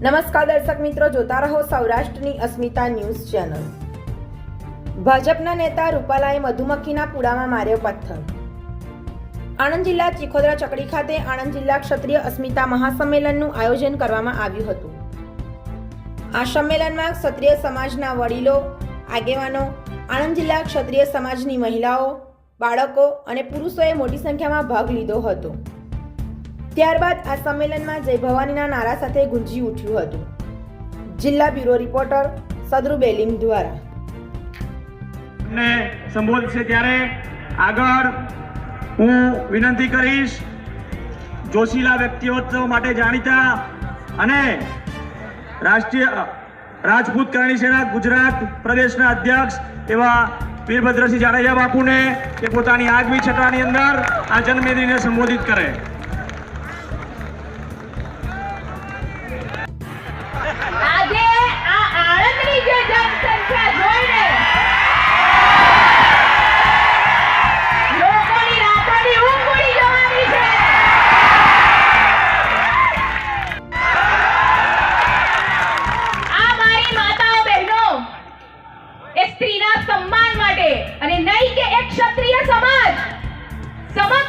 નમસ્કાર દર્શક મિત્રો, જોતા રહો સૌરાષ્ટ્રની અસ્મિતા ન્યૂઝ ચેનલ. ભાજપના નેતા રૂપાલાએ મધુમક્ખીના પૂડામાં માર્યો પથ્થર. આણંદ જિલ્લા ચિખોદરા ચકડી ખાતે આણંદ જિલ્લા ક્ષત્રિય અસ્મિતા મહાસંમેલનનું આયોજન કરવામાં આવ્યું હતું. આ સંમેલનમાં ક્ષત્રિય સમાજના વડીલો, આગેવાનો, આણંદ જિલ્લા ક્ષત્રિય સમાજની મહિલાઓ, બાળકો અને પુરુષોએ મોટી સંખ્યામાં ભાગ લીધો હતો. ત્યારબાદ આ સંમેલનમાં જય ભવાનીના નારા સાથે ગુંજી ઉઠ્યું હતું. જિલ્લા બ્યુરો રિપોર્ટર સદરુ બેલીમ દ્વારા. ને સંબોધશે ત્યારે આગળ હું વિનંતી કરીશ, જોશીલા વ્યક્તિઓત્સવ માટે જાણીતા અને રાષ્ટ્રીય રાજપૂત કરણી સેના ગુજરાત પ્રદેશના અધ્યક્ષ એવા વીરભદ્રસિંહ જાડેજા બાપુને કે પોતાની આગવી છટાની અંદર આ જન્મદિને સંબોધિત કરે.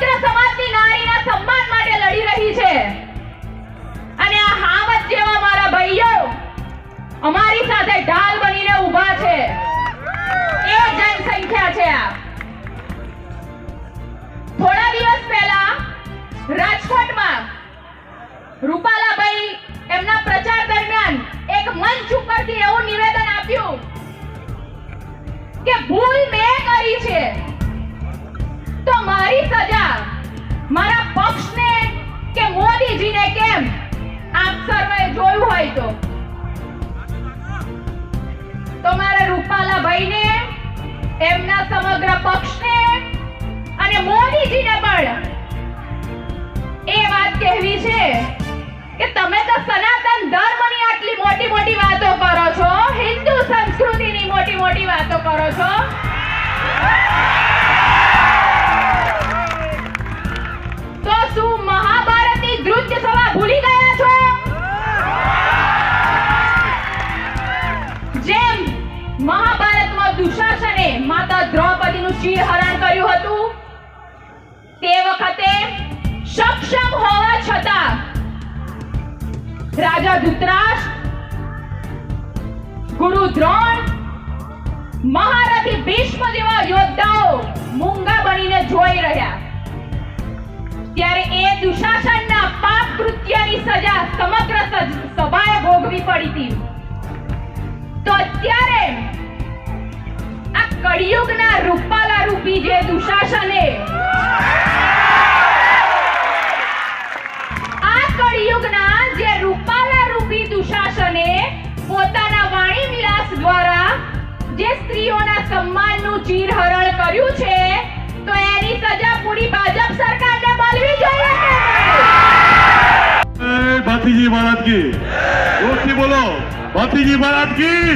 સમગ્ર સમાજની નારીના સન્માન મારા પક્ષને કે મોદીજીને કેમ? આપ સર્વે જોયું હોય તો. તો મારા રૂપાલા ભાઈને એમના સમગ્ર પક્ષને અને મોદીજીને પણ એ વાત કહેવી છે કે તમે તો સનાતન ધર્મની આટલી મોટી મોટી વાતો કરો છો, હિન્દુ સંસ્કૃતિની મોટી મોટી વાતો કરો છો. દ્રૌપદીનું ચીરહરણ કર્યું હતું? તે વખતે સક્ષમ હોવા છતાં રાજા ધૃતરાષ્ટ્ર, ગુરુ દ્રોણ, મહારથી ભીષ્મ જેવા યોદ્ધાઓ મૂંગા બનીને જોઈ રહ્યા. ત્યારે એ દુશાસનના સુશાસને આ કળિયુગના જે રૂપાલા રૂપી દુશાસને પોતાના વાણી વિલાસ દ્વારા જે સ્ત્રીઓના સન્માનનું ચીર હરણ કર્યું છે, તો એની સજા પૂરી ભાજપ સરકારને મળવી જોઈએ. ભાતીજી મહારાજ જોરથી બોલો. ભાતીજી મહારાજ કી.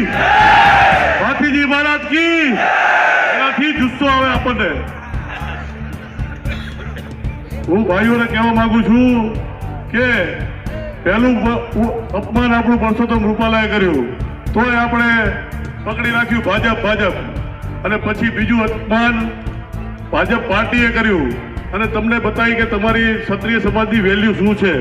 ભાતીજી મહારાજ કી. એનાથી જુસ્સો આવે આપણને. હું ભાઈઓને કહેવા માંગુ છું કે પહેલું અપમાન આપણું પરસોત્તમ રૂપાલાએ કર્યું. તોય આપણે પકડી રાખ્યું ભાજપ ભાજપ. અને પછી બીજું અપમાન ભાજપ પાર્ટીએ કર્યું. અને તમને બતાવી કે તમારી ક્ષત્રિય સમાજની વેલ્યુ શું છે?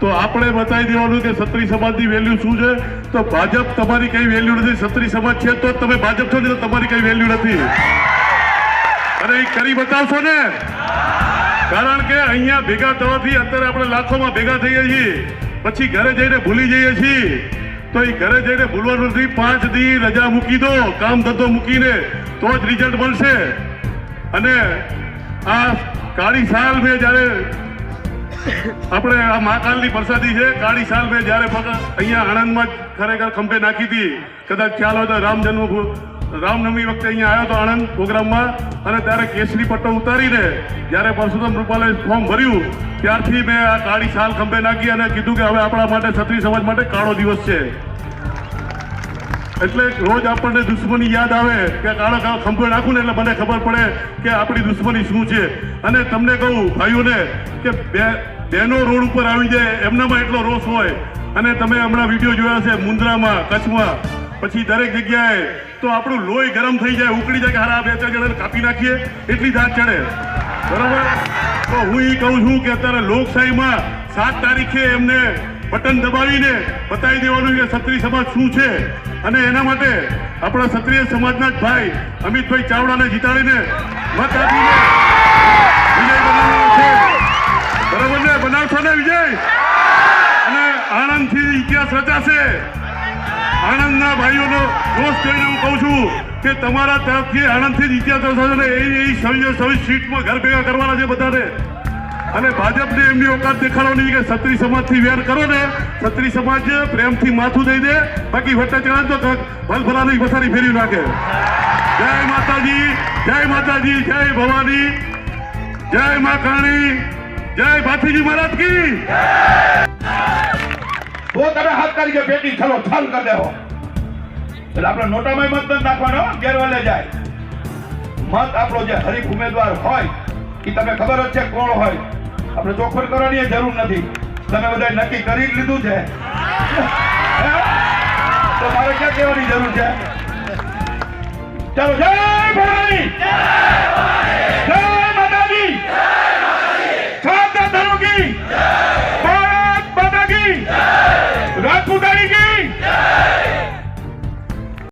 તો આપણે બતાવી દેવાનું કે ક્ષત્રિય સમાજની વેલ્યુ શું છે? તો ભાજપ તમારી કઈ વેલ્યુ નથી, ક્ષત્રિય સમાજ છે તો તમે ભાજપ છો ને તમારી કઈ વેલ્યુ નથી. અને એ કરી બતાવશો ને? કારણ કે અહીંયા ભેગા થવાથી અત્યારે આપણે લાખોમાં ભેગા થઈએ છીએ. પછી ઘરે જઈને ભૂલી જઈએ છીએ. તો એ ઘરે જઈને ભૂલવાનું નથી. પાંચ દી રજા મૂકી દો, કામ ધંધો મૂકીને, તો જ રિઝલ્ટ મળશે. અને આ કાળી સાલ મેં જ્યારે આપણે આ મહાકાલની પ્રસાદી છે, કાળી સાલ મેં જ્યારે અહીંયા આણંદમાં ખરેખર ખંભે નાખી હતી. કદાચ ખ્યાલ હોય તો રામ જન્મ રામનવમી વખતે અહીંયા આવ્યો તો આણંદ પ્રોગ્રામમાં અને ત્યારે કેસરી પટ્ટો ઉતારીને જ્યારે પરસોત્તમ રૂપાલાએ ફોર્મ ભર્યું, ત્યારથી મેં આ કાળી સાલ ખંભે નાખી અને કીધું કે હવે આપણા માટે ક્ષત્રિય સમાજ માટે કાળો દિવસ છે. એટલે રોજ આપણને દુશ્મની યાદ આવે કે કાળો ખંભો નાખું ને એટલે મને ખબર પડે કે આપણી દુશ્મની શું છે. અને તમને કહું ભાઈઓને કે બે બહેનો રોડ ઉપર આવી જાય એમનામાં એટલો રોષ હોય. અને તમે હમણાં વીડિયો જોયા છે મુન્દ્રામાં કચ્છમાં. પછી દરેક જગ્યાએ તો આપણું લોહી ગરમ થઈ જાય, ઉકળી જાય કે હારા, બે ચાર જણાને કાપી નાખીએ, એટલી દાંત ચડે. બરાબર? તો હું એ કહું છું કે અત્યારે લોકશાહીમાં સાત તારીખે એમને બટન દબાવીને બતાવી દેવાનું કે ક્ષત્રિય સમાજ શું છે. અને એના માટે આપણા ક્ષત્રિય સમાજના જ ભાઈ અમિતભાઈ ચાવડાને જીતાડીને મત આપીને વિજય બનાવવાનો છે. બરાબર ને? બનાવશો ને વિજય? અને આણંદથી ઇતિહાસ રચાશે. આણંદના ભાઈઓનો દોષ જોઈને હું કહું છું કે તમારા તરફથી આણંદથી જ રચાશે એ એ સવી સવી સીટમાં ઘર ભેગા કરવાના છે બધાને. અને ભાજપને એમની ઓકાત દેખાડવાની કે સત્રી સમાજથી વેર કરો ને સત્રી સમાજ પ્રેમથી માથું દઈ દે. બાકી વટ્ટા ચણા તો ભલભલાની પથારી ફેરવી નાખે. જય માતાજી જય માતાજી, જય ભવાની, જય મા કાણી જય ભાથીજી મહારાજ કી. તમે હાથ કરી કે પેટી ચલો ચાલ કરી દેવો. એટલે આપણે નોટામાં મત નથી નાખવાનો ગેરવાલે જાય. મત આપણો જે હરીફ ઉમેદવાર હોય એ તમે ખબર જ છે કોણ હોય. આપણે ચોખવટ કરવાની જરૂર નથી. તમે બધા નક્કી કરી લીધું છે? તો મારે ક્યાં કહેવાની જરૂર છે? ચાલો, જય ભોળા